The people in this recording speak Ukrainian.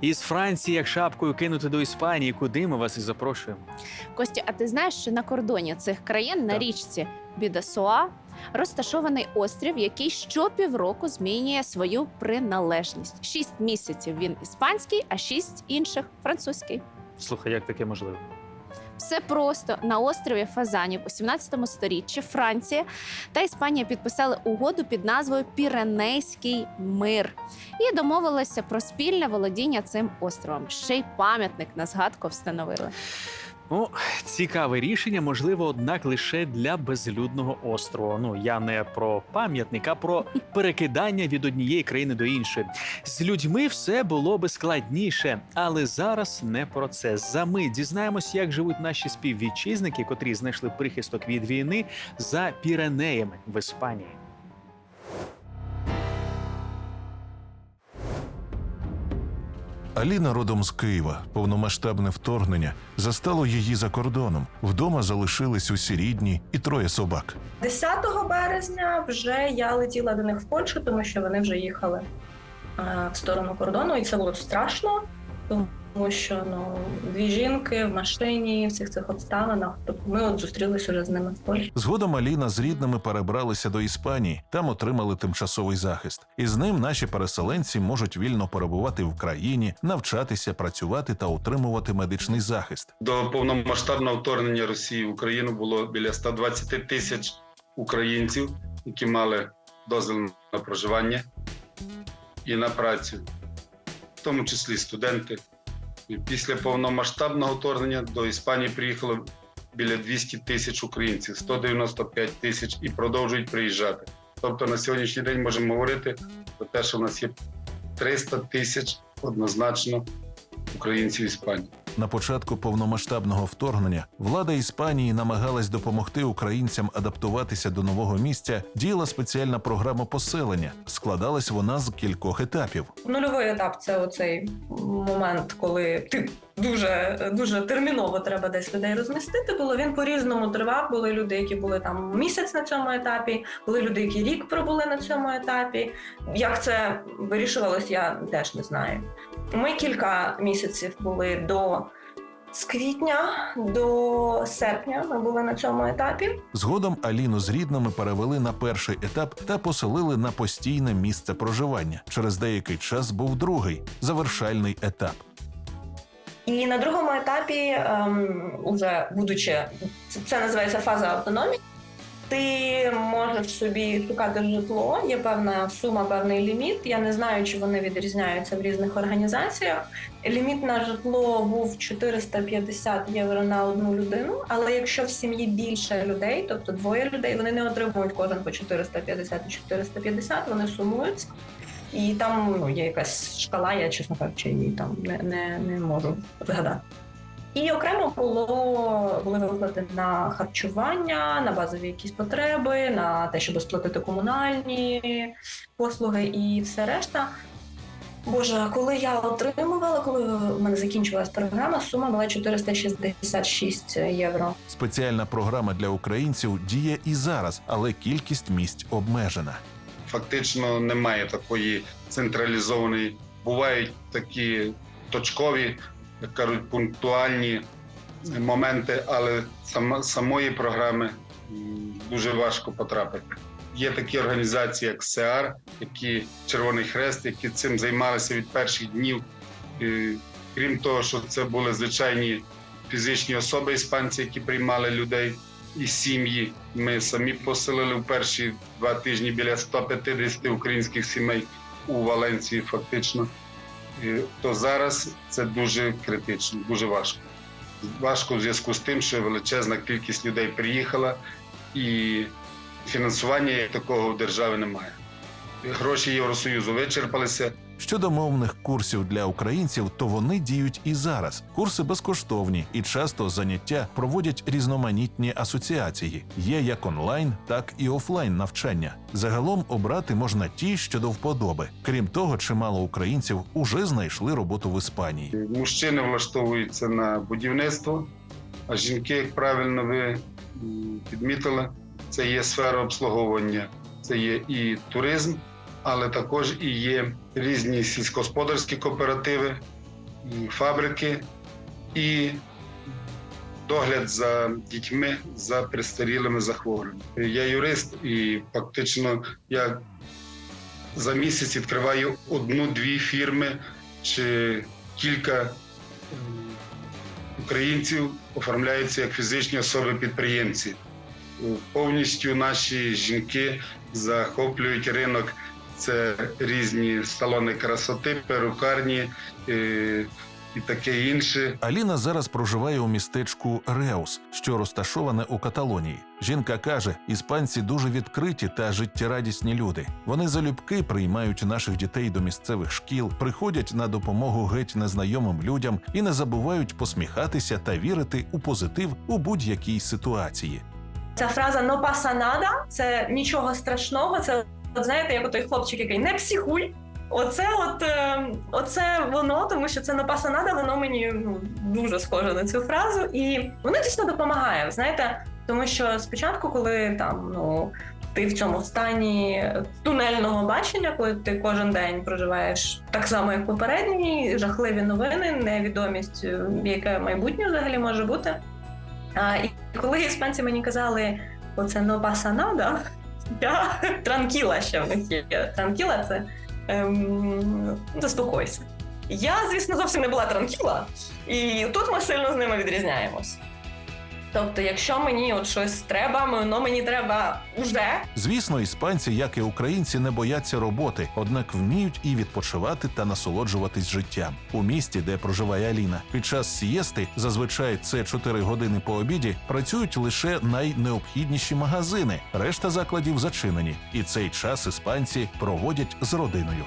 Із Франції, як шапкою кинути до Іспанії, куди ми вас і запрошуємо. Костя, а ти знаєш, що на кордоні цих країн на Так. річці Бідасуа розташований острів, який щопівроку змінює свою приналежність. Шість місяців він іспанський, а шість інших французький. Слухай, як таке можливо? Все просто на острові Фазанів у 17 сторіччі Франція та Іспанія підписали угоду під назвою Піренейський мир і домовилися про спільне володіння цим островом. Ще й пам'ятник на згадку встановили. Ну, цікаве рішення, можливо, однак лише для безлюдного острова. Ну я не про пам'ятник, а про перекидання від однієї країни до іншої. З людьми все було би складніше, але зараз не про це. За мить дізнаємось, як живуть наші співвітчизники, котрі знайшли прихисток від війни за Піренеями в Іспанії. Аліна родом з Києва. Повномасштабне вторгнення застало її за кордоном. Вдома залишились усі рідні і троє собак. 10 березня вже я летіла до них в Польщу, тому що вони вже їхали е, в сторону кордону, і це було страшно, що ну дві жінки в машині в всіх цих обставинах. Тобто ми от зустрілися вже з ними в Польщі. Згодом Аліна з рідними перебралися до Іспанії, там отримали тимчасовий захист. І з ним наші переселенці можуть вільно перебувати в країні, навчатися, працювати та отримувати медичний захист. До повномасштабного вторгнення Росії в Україну було біля 120 тисяч українців, які мали дозвіл на проживання і на працю, в тому числі студенти. Після повномасштабного вторгнення до Іспанії приїхало біля 200 тисяч українців, 195 тисяч і продовжують приїжджати. Тобто на сьогоднішній день можемо говорити про те, що в нас є 300 тисяч однозначно українців Іспанії. На початку повномасштабного вторгнення влада Іспанії намагалась допомогти українцям адаптуватися до нового місця. Діяла спеціальна програма поселення. Складалась вона з кількох етапів. Нульовий етап це оцей момент, коли ти дуже дуже терміново треба десь людей розмістити. Було він по-різному тривав. Були люди, які були там місяць на цьому етапі, були люди, які рік пробули на цьому етапі. Як це вирішувалось, я теж не знаю. Ми кілька місяців були до. З квітня до серпня ми були на цьому етапі. Згодом Аліну з рідними перевели на перший етап та поселили на постійне місце проживання. Через деякий час був другий завершальний етап. І на другому етапі, ем, уже будучи, це, називається фаза автономії. Ти можеш собі шукати житло, є певна сума, певний ліміт. Я не знаю, чи вони відрізняються в різних організаціях. Ліміт на житло був 450 євро на одну людину. Але якщо в сім'ї більше людей, тобто двоє людей, вони не отримують кожен по 450 і 450, вони сумуються. І там ну, є якась шкала, я чесно кажучи, її там не, не, не можу згадати. І окремо було були виплати на харчування, на базові якісь потреби, на те, щоб сплатити комунальні послуги і все решта. Боже, коли я отримувала, коли в мене закінчилась програма, сума була 466 євро. Спеціальна програма для українців діє і зараз, але кількість місць обмежена. Фактично немає такої централізованої. Бувають такі точкові, як кажуть, пунктуальні моменти, але самої програми дуже важко потрапити. Є такі організації, як СЕАР, які Червоний Хрест, які цим займалися від перших днів. Крім того, що це були звичайні фізичні особи іспанці, які приймали людей і сім'ї. Ми самі поселили в перші два тижні біля 150 українських сімей у Валенції, фактично. То зараз це дуже критично, дуже важко. Важко в зв'язку з тим, що величезна кількість людей приїхала, і фінансування такого в держави немає. Гроші Євросоюзу вичерпалися. Щодо мовних курсів для українців, то вони діють і зараз. Курси безкоштовні і часто заняття проводять різноманітні асоціації. Є як онлайн, так і офлайн навчання. Загалом обрати можна ті, що до вподоби. Крім того, чимало українців уже знайшли роботу в Іспанії. Мужчини влаштовуються на будівництво, а жінки, як правильно ви підмітили, це є сфера обслуговування, це є і туризм, але також і є різні сільськогосподарські кооперативи, фабрики і догляд за дітьми за пристарілими захворюваннями. Я юрист, і фактично я за місяць відкриваю одну-дві фірми чи кілька українців оформляються як фізичні особи-підприємці. Повністю наші жінки захоплюють ринок. Це різні салони красоти, перукарні е, і таке інше. Аліна зараз проживає у містечку Реус, що розташоване у Каталонії. Жінка каже, іспанці дуже відкриті та життєрадісні люди. Вони залюбки приймають наших дітей до місцевих шкіл, приходять на допомогу геть незнайомим людям і не забувають посміхатися та вірити у позитив у будь-якій ситуації. Ця фраза «no pasa nada» – це нічого страшного. Це от знаєте, як той хлопчик, який не психуй. Оце, от е, оце воно, тому що це «no pasa воно мені ну дуже схоже на цю фразу, і воно дійсно допомагає. Знаєте, тому що спочатку, коли там ну. Ти в цьому стані тунельного бачення, коли ти кожен день проживаєш так само, як попередній, жахливі новини, невідомість, е, яке майбутнє взагалі може бути. А, і коли іспанці мені казали, оце no pasa я транкіла ще в них є. Транкіла це ем, заспокойся. Я, звісно, зовсім не була транкіла, і тут ми сильно з ними відрізняємось. Тобто, якщо мені от щось треба, воно мені треба уже, Звісно, іспанці, як і українці, не бояться роботи, однак вміють і відпочивати та насолоджуватись життям. У місті, де проживає Аліна, під час сієсти, зазвичай це 4 години по обіді, працюють лише найнеобхідніші магазини. Решта закладів зачинені, і цей час іспанці проводять з родиною.